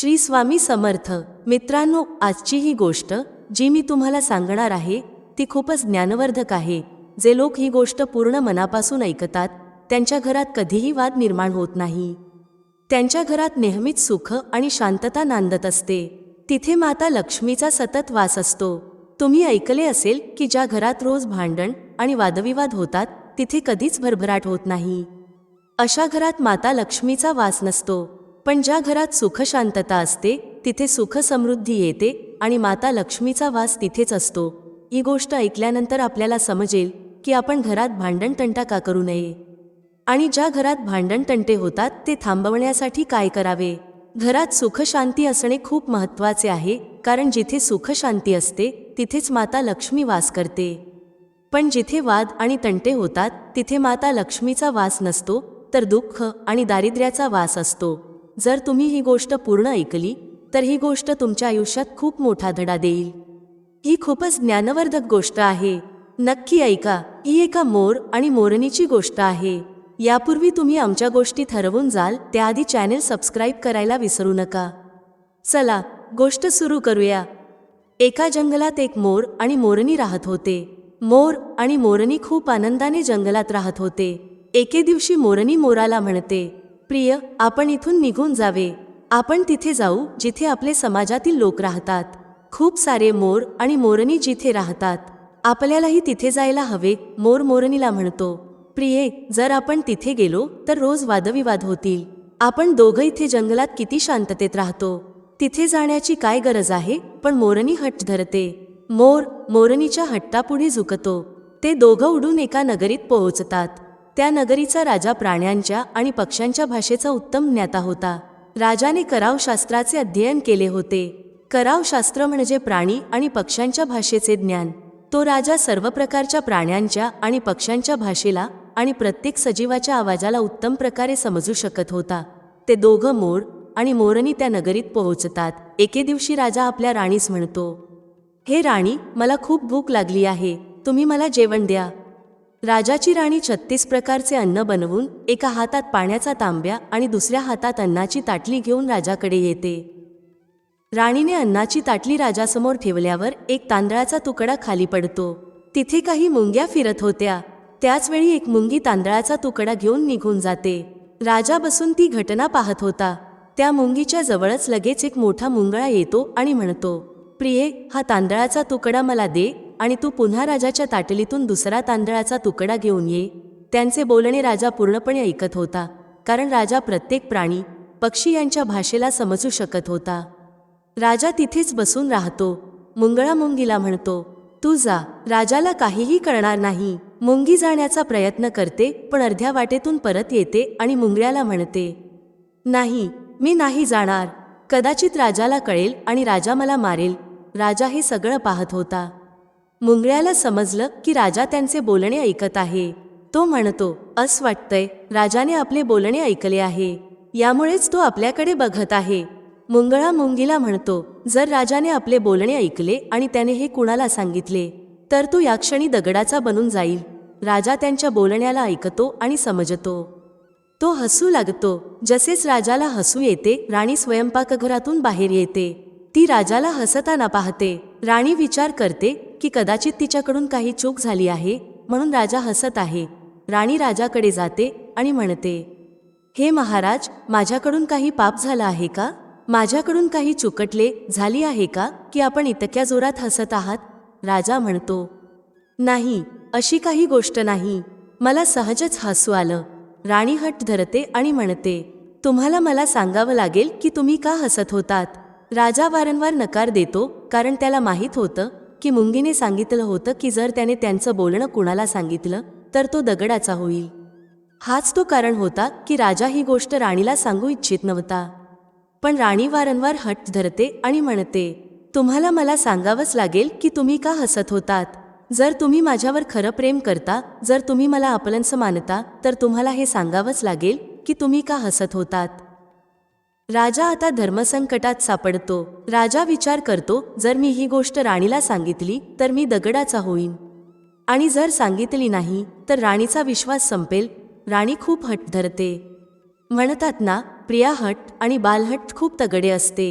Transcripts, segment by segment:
श्री स्वामी समर्थ. मित्रांनो आजची ही गोष्ट जी मी तुम्हाला सांगणार आहे ती खूपच ज्ञानवर्धक आहे. जे लोक ही गोष्ट पूर्ण मनापासून ऐकतात त्यांच्या घरात कधीही वाद निर्माण होत नाही. त्यांच्या घरात नेहमीच सुख आणि शांतता नांदत असते. तिथे माता लक्ष्मीचा सतत वास असतो. तुम्ही ऐकले असेल की ज्या घरात रोज भांडण आणि वादविवाद होतात तिथे कधीच भरभराट होत नाही. अशा घरात माता लक्ष्मीचा वास नसतो. पण ज्या घरात सुखशांतता असते तिथे सुख समृद्धी येते आणि माता लक्ष्मीचा वास तिथेच असतो. ही गोष्ट ऐकल्यानंतर आपल्याला समजेल की आपण घरात भांडण तंटा का करू नये? आणि ज्या घरात भांडण तंटे होतात ते थांबवण्यासाठी काय करावे? घरात सुखशांती असणे खूप महत्त्वाचे आहे कारण जिथे सुखशांती असते तिथेच माता लक्ष्मी वास करते. पण जिथे वाद आणि तंटे होतात तिथे माता लक्ष्मीचा वास नसतो तर दुःख आणि दारिद्र्याचा वास असतो. जर तुम्ही ही गोष्ट पूर्ण ऐकली तर ही गोष्ट तुमच्या आयुष्यात खूप मोठा धडा देईल. ही खूपच ज्ञानवर्धक गोष्ट आहे. नक्की ऐका ही एका मोर आणि मोरणीची गोष्ट आहे. यापूर्वी तुम्ही आमच्या गोष्टी ठरवून जाल त्याआधी चॅनेल सबस्क्राईब करायला विसरू नका. चला गोष्ट सुरू करूया. एका जंगलात एक मोर आणि मोरणी राहत होते. मोर आणि मोरणी खूप आनंदाने जंगलात राहत होते. एके दिवशी मोरणी मोराला म्हणते प्रिय आपण इथून निघून जावे. आपण तिथे जाऊ जिथे आपले समाजातील लोक राहतात. खूप सारे मोर आणि मोरणी जिथे राहतात. आपल्यालाही तिथे जायला हवे मोर मोरणीला म्हणतो. प्रिये जर आपण तिथे गेलो तर रोज वादविवाद होतील. आपण दोघं इथे जंगलात किती शांततेत राहतो. तिथे जाण्याची काय गरज आहे पण मोरणी हट्ट धरते. मोर मोरणीच्या हट्टापुढे झुकतो. ते दोघं उडून एका नगरीत पोहोचतात. त्या नगरीचा राजा प्राण्यांच्या आणि पक्ष्यांच्या भाषेचा उत्तम ज्ञाता होता. राजाने करावशास्त्राचे अध्ययन केले होते. करावशास्त्र म्हणजे प्राणी आणि पक्ष्यांच्या भाषेचे ज्ञान. तो राजा सर्व प्रकारच्या प्राण्यांच्या आणि पक्ष्यांच्या भाषेला आणि प्रत्येक सजीवाच्या आवाजाला उत्तम प्रकारे समजू शकत होता. ते दोघं मोर आणि मोरनी त्या नगरीत पोहोचतात. एके दिवशी राजा आपल्या राणीस म्हणतो हे राणी मला खूप भूक लागली आहे. तुम्ही मला जेवण द्या. राजाची राणी छत्तीस प्रकारचे अन्न बनवून एका हातात पाण्याचा तांब्या आणि दुसऱ्या हातात अन्नाची ताटली घेऊन राजाकडे येते. राणीने अन्नाची ताटली राजासमोर ठेवल्यावर एक तांदळाचा तुकडा खाली पडतो. तिथे काही मुंग्या फिरत होत्या. त्याचवेळी एक मुंगी तांदळाचा तुकडा घेऊन निघून जाते. राजा बसून ती घटना पाहत होता. त्या मुंगीच्या जवळच लगेच एक मोठा मुंगळा येतो आणि म्हणतो प्रिये हा तांदळाचा तुकडा मला दे आणि तू पुन्हा राजाच्या ताटलीतून दुसरा तांदळाचा तुकडा घेऊन ये. त्यांचे बोलणे राजा पूर्णपणे ऐकत होता कारण राजा प्रत्येक प्राणी पक्षी यांच्या भाषेला समजू शकत होता. राजा तिथेच बसून राहतो मुंगळा मुंगीला म्हणतो तू जा राजाला काहीही कळणार नाही. मुंगी जाण्याचा प्रयत्न करते पण अर्ध्या वाटेतून परत येते आणि मुंगळ्याला म्हणते नाही मी नाही जाणार. कदाचित राजाला कळेल आणि राजा मला मारेल. राजा हे सगळं पाहत होता. मुंगळ्याला समजलं की राजा त्यांचे बोलणे ऐकत आहे. तो म्हणतो अस वाटतंय राजाने आपले बोलणे ऐकले आहे. यामुळेच तो आपल्याकडे बघत आहे. मुंगळा मुंगीला म्हणतो जर राजाने आपले बोलणे ऐकले आणि त्याने हे कुणाला सांगितले तर तो या क्षणी दगडाचा बनून जाईल. राजा त्यांच्या बोलण्याला ऐकतो आणि समजतो. तो हसू लागतो. जसेच राजाला हसू येते राणी स्वयंपाकघरातून बाहेर येते. ती राजाला हसताना पाहते. राणी विचार करते की कदाचित तिच्याकडून काही चूक झाली आहे म्हणून राजा हसत आहे. राणी राजाकडे जाते आणि म्हणते हे महाराज माझ्याकडून काही पाप झालं आहे का? माझ्याकडून काही चुकटले झाली आहे का की आपण इतक्या जोरात हसत आहात? राजा म्हणतो नाही अशी काही गोष्ट नाही. मला सहजच हसू आलं. राणी हट धरते आणि म्हणते तुम्हाला मला सांगावं लागेल की तुम्ही का हसत होतात? राजा वारंवार नकार देतो कारण त्याला माहीत होतं की मुंगीने सांगितलं होतं की जर त्याने त्यांचं बोलणं कुणाला सांगितलं तर तो दगडाचा होईल. हाच तो कारण होता की राजा ही गोष्ट राणीला सांगू इच्छित नव्हता. पण राणी वारंवार हट धरते आणि म्हणते तुम्हाला मला सांगावंच लागेल की तुम्ही का हसत होतात. जर तुम्ही माझ्यावर खरं प्रेम करता जर तुम्ही मला आपलंच मानता तर तुम्हाला हे सांगावंच लागेल की तुम्ही का हसत होतात. राजा आता धर्मसंकटात सापडतो. राजा विचार करतो जर मी ही गोष्ट राणीला सांगितली तर मी दगडाचा होईन. आणि जर सांगितली नाही तर राणीचा विश्वास संपेल. राणी खूप हट धरते. म्हणतात ना प्रिया हट आणि बालहट खूप तगडे असते.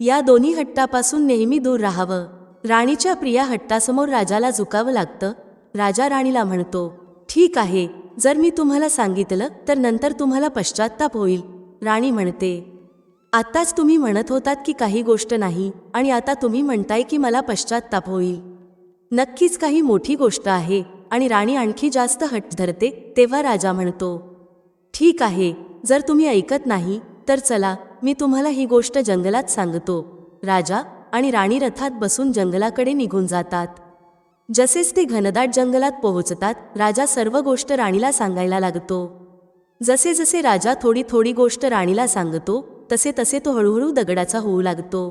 या दोन्ही हट्टापासून नेहमी दूर राहावं. राणीच्या प्रिया हट्टासमोर राजाला झुकावं लागतं. राजा राणीला म्हणतो ठीक आहे जर मी तुम्हाला सांगितलं तर नंतर तुम्हाला पश्चात्ताप होईल. राणी म्हणते आत्ताच तुम्ही म्हणत होतात की काही गोष्ट नाही आणि आता तुम्ही म्हणताय की मला पश्चाताप होईल. नक्कीच काही मोठी गोष्ट आहे आणि राणी आणखी जास्त हट धरते तेव्हा राजा म्हणतो ठीक आहे जर तुम्ही ऐकत नाही तर चला मी तुम्हाला ही गोष्ट जंगलात सांगतो. राजा आणि राणी रथात बसून जंगलाकडे निघून जातात. जसेच ते घनदाट जंगलात पोहोचतात राजा सर्व गोष्ट राणीला सांगायला लागतो. जसे जसे राजा थोडी थोडी गोष्ट राणीला सांगतो तसे तसे तो हळूहळू दगडाचा होऊ लागतो.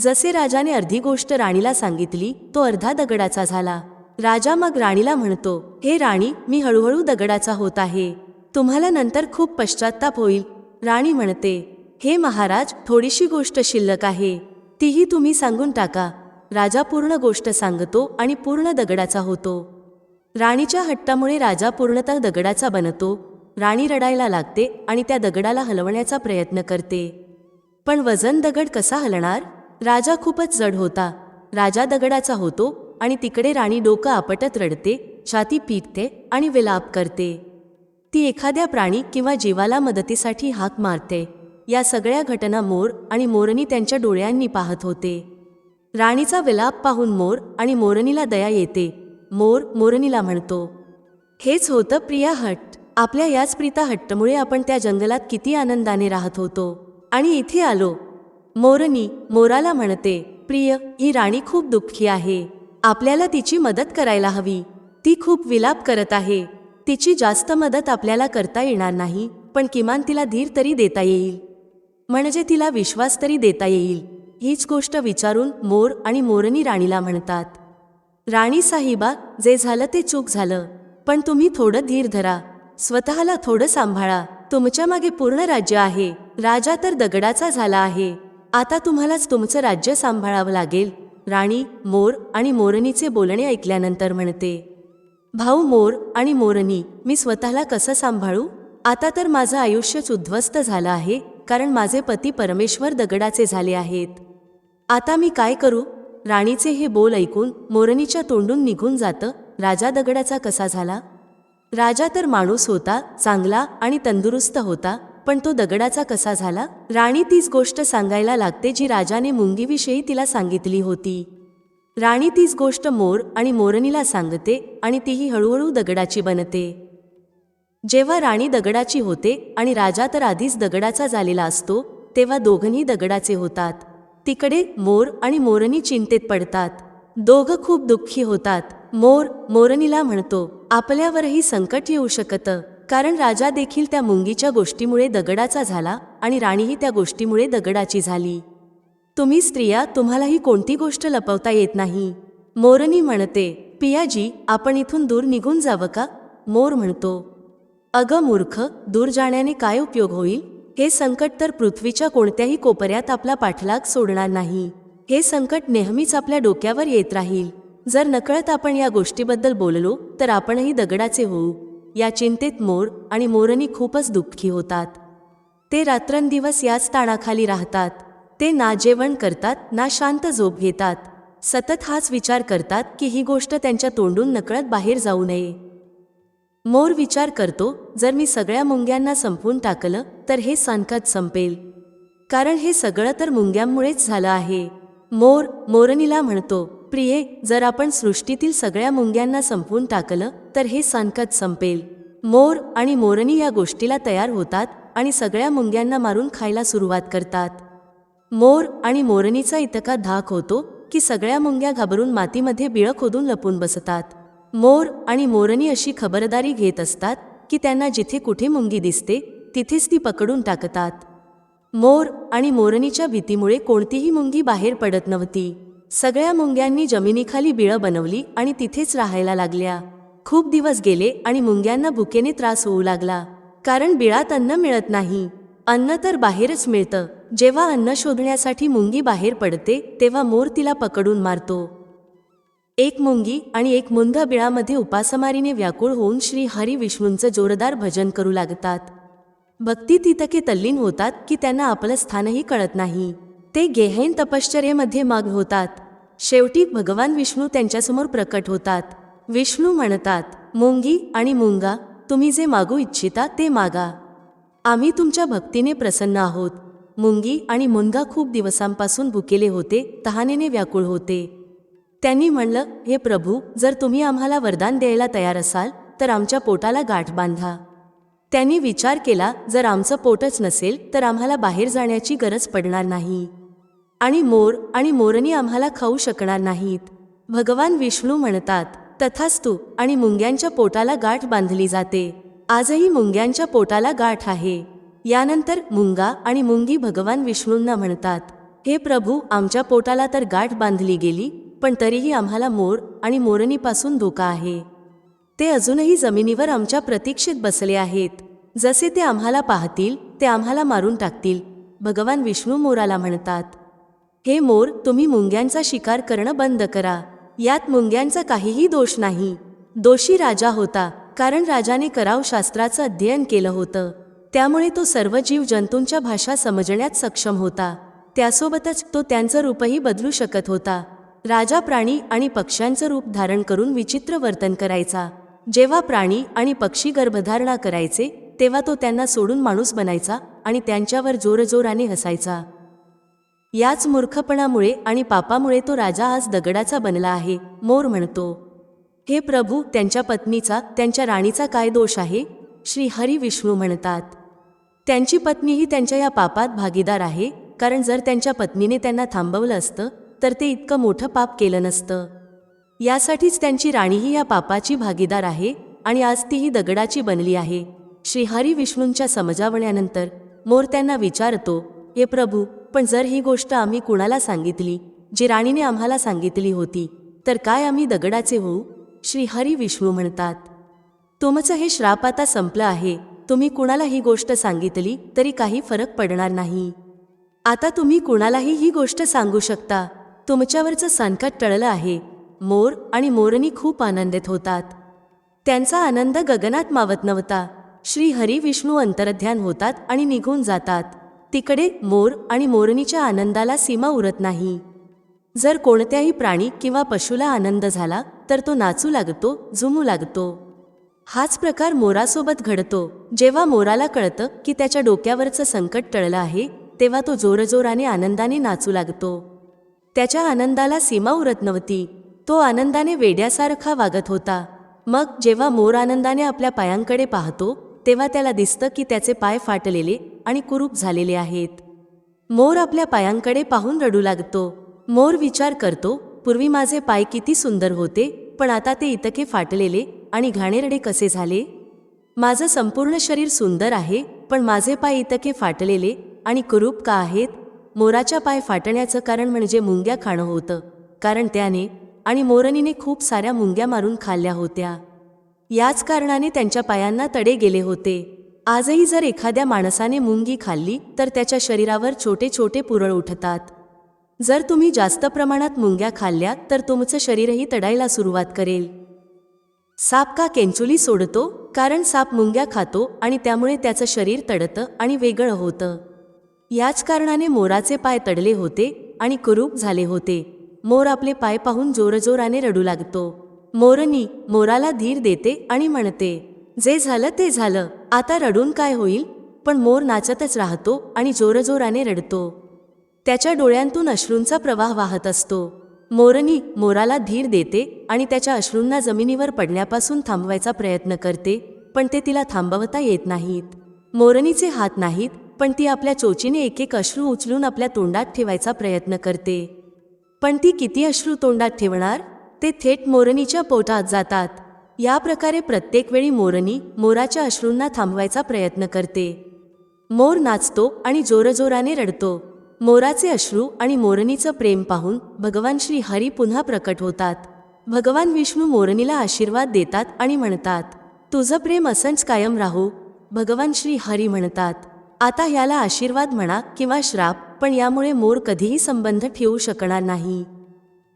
जसे राजाने अर्धी गोष्ट राणीला सांगितली तो अर्धा दगडाचा झाला. राजा मग राणीला म्हणतो हे राणी मी हळूहळू दगडाचा होत आहे. तुम्हाला नंतर खूप पश्चात्ताप होईल. राणी म्हणते हे महाराज थोडीशी गोष्ट शिल्लक आहे. तीही तुम्ही सांगून टाका. राजा पूर्ण गोष्ट सांगतो आणि पूर्ण दगडाचा होतो. राणीच्या हट्टामुळे राजा पूर्णतः दगडाचा बनतो. राणी रडायला लागते आणि त्या दगडाला हलवण्याचा प्रयत्न करते. पण वजन दगड कसा हलणार? राजा खूपच जड होता. राजा दगडाचा होतो आणि तिकडे राणी डोकं आपटत रडते छाती पीटते आणि विलाप करते. ती एखाद्या प्राणी किंवा जीवाला मदतीसाठी हाक मारते. या सगळ्या घटना मोर आणि मोरनी त्यांच्या डोळ्यांनी पाहत होते. राणीचा विलाप पाहून मोर आणि मोरनीला दया येते. मोर मोरनीला म्हणतो हेच होतं प्रिया हट. आपल्या याच प्रीता हट्टमुळे आपण त्या जंगलात किती आनंदाने राहत होतो. आणि इथे आलो. मोरनी मोराला म्हणते प्रिय ही राणी खूप दुःखी आहे. आपल्याला तिची मदत करायला हवी. ती खूप विलाप करत आहे. तिची जास्त मदत आपल्याला करता येणार नाही पण किमान तिला धीर तरी देता येईल. म्हणजे तिला विश्वास तरी देता येईल. हीच गोष्ट विचारून मोर आणि मोरनी राणीला म्हणतात. राणी साहिबा जे झालं ते चूक झालं पण तुम्ही थोडं धीर धरा. स्वतःला थोडं सांभाळा. तुमच्या मागे पूर्ण राज्य आहे. राजा तर दगडाचा झाला आहे. आता तुम्हालाच तुमचं राज्य सांभाळावं लागेल. राणी मोर आणि मोरनीचे बोलणे ऐकल्यानंतर म्हणते भाऊ मोर आणि मोरनी मी स्वतःला कसं सांभाळू? आता तर माझं आयुष्यच उद्ध्वस्त झालं आहे कारण माझे पती परमेश्वर दगडाचे झाले आहेत. आता मी काय करू? राणीचे हे बोल ऐकून मोरनीच्या तोंडून निघून जातं. राजा दगडाचा कसा झाला? राजा तर माणूस होता चांगला आणि तंदुरुस्त होता पण तो दगडाचा कसा झाला? राणी तीच गोष्ट सांगायला लागते जी राजाने मुंगीविषयी तिला सांगितली होती. राणी तीच गोष्ट मोर आणि मोरनीला सांगते आणि तीही हळूहळू दगडाची बनते. जेव्हा राणी दगडाची होते आणि राजा तर आधीच दगडाचा झालेला असतो तेव्हा दोघंही दगडाचे होतात. तिकडे मोर आणि मोरनी चिंतेत पडतात. दोघं खूप दुःखी होतात. मोर मोरनीला म्हणतो आपल्यावरही संकट येऊ शकतं. कारण राजा देखील त्या मुंगीच्या गोष्टीमुळे दगडाचा झाला आणि राणीही त्या गोष्टीमुळे दगडाची झाली. तुम्ही स्त्रिया तुम्हालाही कोणती गोष्ट लपवता येत नाही? मोरनी म्हणते पियाजी आपण इथून दूर निघून जावं का? मोर म्हणतो अगं मूर्ख दूर जाण्याने काय उपयोग होईल? हे संकट तर पृथ्वीच्या कोणत्याही कोपऱ्यात आपला पाठलाग सोडणार नाही. हे संकट नेहमीच आपल्या डोक्यावर येत राहील. जर नकळत आपण या गोष्टीबद्दल बोललो तर आपणही दगडाचे होऊ. या चिंतेत मोर आणि मोरनी खूपच दुःखी होतात. ते रात्रंदिवस याच ताणाखाली राहतात. ते ना जेवण करतात ना शांत झोप घेतात. सतत हाच विचार करतात की ही गोष्ट त्यांच्या तोंडून नकळत बाहेर जाऊ नये. मोर विचार करतो जर मी सगळ्या मुंग्यांना संपवून टाकलं तर हे संकट संपेल. कारण हे सगळं तर मुंग्यांमुळेच झालं आहे. मोर मोरनीला म्हणतो प्रिये जर आपण सृष्टीतील सगळ्या मुंग्यांना संपवून टाकलं तर हे संकट संपेल. मोर आणि मोरनी या गोष्टीला तयार होतात आणि सगळ्या मुंग्यांना मारून खायला सुरुवात करतात. मोर आणि मोरनीचा इतका धाक होतो की सगळ्या मुंग्या घाबरून मातीमध्ये बिळं खोदून लपून बसतात. मोर आणि मोरनी अशी खबरदारी घेत असतात की त्यांना जिथे कुठे मुंगी दिसते तिथेच ती पकडून टाकतात. मोर आणि मोरनीच्या भीतीमुळे कोणतीही मुंगी बाहेर पडत नव्हती. सगळ्या मुंग्यांनी जमिनीखाली बिळं बनवली आणि तिथेच राहायला लागल्या. खूप दिवस गेले आणि मुंग्यांना भुकेने त्रास होऊ लागला. कारण बिळात अन्न मिळत नाही. अन्न तर बाहेरच मिळतं. जेव्हा अन्न शोधण्यासाठी मुंगी बाहेर पडते तेव्हा मोर तिला पकडून मारतो. एक मुंगी आणि एक मुंध बिळामध्ये उपासमारीने व्याकुळ होऊन श्री हरी विष्णूंचं जोरदार भजन करू लागतात. भक्तीत इतके तल्लीन होतात की त्यांना आपलं स्थानही कळत नाही. ते गेहैन तपश्चर्येमध्ये माग होतात. शेवटी भगवान विष्णू त्यांच्यासमोर प्रकट होतात. विष्णू म्हणतात मुंगी आणि मुंगा तुम्ही जे मागू इच्छिता ते मागा. आम्ही तुमच्या भक्तीने प्रसन्न आहोत. मुंगी आणि मुनगा खूप दिवसांपासून भुकेले होते तहानेने व्याकुळ होते. त्यांनी म्हणलं हे प्रभू जर तुम्ही आम्हाला वरदान द्यायला तयार असाल तर आमच्या पोटाला गाठ बांधा. त्यांनी विचार केला जर आमचं पोटच नसेल तर आम्हाला बाहेर जाण्याची गरज पडणार नाही. आणि मोर आणि मोरनी आम्हाला खाऊ शकणार नाहीत. भगवान विष्णू म्हणतात तथास्तु आणि मुंग्यांच्या पोटाला गाठ बांधली जाते. आजही मुंग्यांच्या पोटाला गाठ आहे. यानंतर मुंगा आणि मुंगी भगवान विष्णूंना म्हणतात हे प्रभू आमच्या पोटाला तर गाठ बांधली गेली पण तरीही आम्हाला मोर आणि मोरणीपासून धोका आहे. ते अजूनही जमिनीवर आमच्या प्रतीक्षेत बसले आहेत. जसे ते आम्हाला पाहतील ते आम्हाला मारून टाकतील भगवान विष्णू मोराला म्हणतात. हे मोर तुम्ही मुंग्यांचा शिकार करणं बंद करा. यात मुंग्यांचा काहीही दोष नाही. दोषी राजा होता कारण राजाने कराव शास्त्राचं अध्ययन केलं होतं. त्यामुळे तो सर्व जीव जंतूंच्या भाषा समजण्यात सक्षम होता. त्यासोबतच तो त्यांचं रूपही बदलू शकत होता. राजा प्राणी आणि पक्ष्यांचं रूप धारण करून विचित्र वर्तन करायचा. जेव्हा प्राणी आणि पक्षी गर्भधारणा करायचे तेव्हा तो त्यांना सोडून माणूस बनायचा आणि त्यांच्यावर जोरजोराने हसायचा. याच मूर्खपणामुळे आणि पापामुळे तो राजा आज दगडाचा बनला आहे मोर म्हणतो. हे प्रभू त्यांच्या पत्नीचा त्यांच्या राणीचा काय दोष आहे? श्री हरी विष्णू म्हणतात. त्यांची पत्नीही त्यांच्या या पापात भागीदार आहे कारण जर त्यांच्या पत्नीने त्यांना थांबवलं असतं तर ते इतकं मोठं पाप केलं नसतं. यासाठीच त्यांची राणीही या पापाची भागीदार आहे आणि आज तीही दगडाची बनली आहे. श्रीहरी विष्णूंच्या समजावण्यानंतर मोर त्यांना विचारतो हे प्रभू पण जर ही गोष्ट आम्ही कुणाला सांगितली जी राणीने आम्हाला सांगितली होती तर काय आम्ही दगडाचे होऊ? श्रीहरी विष्णू म्हणतात तुमचं हे श्राप आता संपलं आहे. तुम्ही कुणाला ही गोष्ट सांगितली तरी काही फरक पडणार नाही. आता तुम्ही कुणालाही ही गोष्ट सांगू शकता. तुमच्यावरचं संकट टळलं आहे. मोर आणि मोरनी खूप आनंदित होतात. त्यांचा आनंद गगनात मावत नव्हता. श्री हरी विष्णू अंतर्ध्यान होतात आणि निघून जातात. तिकडे मोर आणि मोरनीच्या आनंदाला सीमा उरत नाही. जर कोणत्याही प्राणी किंवा पशुला आनंद झाला तर तो नाचू लागतो झुमू लागतो. हाच प्रकार मोरासोबत घडतो. जेव्हा मोराला कळतं की त्याच्या डोक्यावरचं संकट टळलं आहे तेव्हा तो जोरजोराने आनंदाने नाचू लागतो. त्याच्या आनंदाला सीमा उरत नव्हती. तो आनंदाने वेड्यासारखा वागत होता. मग जेव्हा मोर आनंदाने आपल्या पायांकडे पाहतो तेव्हा त्याला दिसतं की त्याचे पाय फाटलेले आणि कुरूप झालेले आहेत. मोर आपल्या पायांकडे पाहून रडू लागतो. मोर विचार करतो पूर्वी माझे पाय किती सुंदर होते पण आता ते इतके फाटलेले आणि घाणेरडे कसे झाले? माझं संपूर्ण शरीर सुंदर आहे पण माझे पाय इतके फाटलेले आणि कुरूप का आहेत? मोराच्या पाय फाटण्याचं कारण म्हणजे मुंग्या खाणं होतं. कारण त्याने आणि मोरनीने खूप साऱ्या मुंग्या मारून खाल्ल्या होत्या. याच कारणाने त्यांच्या पायांना तडे गेले होते. आजही जर एखाद्या माणसाने मुंगी खाल्ली तर त्याच्या शरीरावर छोटे छोटे पुरळ उठतात. जर तुम्ही जास्त प्रमाणात मुंग्या खाल्ल्या तर तुमचं शरीरही तडायला सुरुवात करेल. साप का केंचुली सोडतो? कारण साप मुंग्या खातो आणि त्यामुळे त्याचं शरीर तडतं आणि वेगळं होतं. याच कारणाने मोराचे पाय तडले होते आणि कुरूप झाले होते. मोर आपले पाय पाहून जोरजोराने रडू लागतो. मोरनी मोराला धीर देते आणि म्हणते जे झालं ते झालं आता रडून काय होईल? पण मोर नाचतच राहतो आणि जोरजोराने रडतो. त्याच्या डोळ्यांतून अश्रूंचा प्रवाह वाहत असतो. मोरनी मोराला धीर देते आणि त्याच्या अश्रूंना जमिनीवर पडण्यापासून थांबवायचा प्रयत्न करते पण ते तिला थांबवता येत नाहीत. मोरनीचे हात नाहीत पण ती आपल्या चोचीने एक एक अश्रू उचलून आपल्या तोंडात ठेवायचा प्रयत्न करते. पण ती किती अश्रू तोंडात ठेवणार? ते थेट मोरनीच्या पोटात जातात. या प्रकारे प्रत्येक वेळी मोरनी मोराच्या अश्रूंना थांबवायचा प्रयत्न करते. मोर नाचतो आणि जोरजोराने रडतो. मोराचे अश्रू आणि मोरनीचं प्रेम पाहून भगवान श्री हरी पुन्हा प्रकट होतात. भगवान विष्णू मोरनीला आशीर्वाद देतात आणि म्हणतात तुझं प्रेम असंच कायम राहू भगवान श्री हरी म्हणतात. आता याला आशीर्वाद म्हणा किंवा श्राप पण यामुळे मोर कधीही संबंध ठेवू शकणार नाही.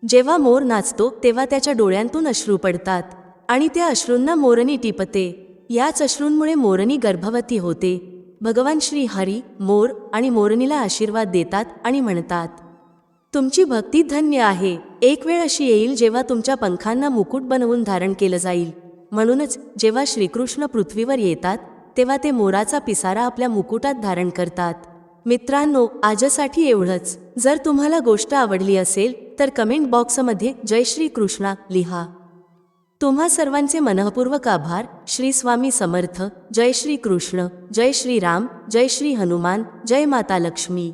जेव्हा मोर नाचतो तेव्हा त्याच्या डोळ्यांतून अश्रू पडतात आणि त्या अश्रूंना मोरनी टिपते. याच अश्रूंमुळे मोरनी गर्भवती होते. भगवान श्री हरी मोर आणि मोरणीला आशीर्वाद देतात आणि म्हणतात तुमची भक्ती धन्य आहे. एक वेळ अशी येईल जेव्हा तुमच्या पंखांना मुकुट बनवून धारण केलं जाईल. म्हणूनच जेव्हा श्रीकृष्ण पृथ्वीवर येतात तेव्हा ते मोराचा पिसारा आपल्या मुकुटात धारण करतात. मित्रांनो आजसाठी एवढंच. जर तुम्हाला गोष्ट आवडली असेल तर कमेंट बॉक्समध्ये जय श्री कृष्णा लिहा. तुम्हा सर्वांचे मनःपूर्वक आभार. श्री स्वामी समर्थ. जय श्री कृष्ण जय श्री राम जय श्री हनुमान. जय माता लक्ष्मी.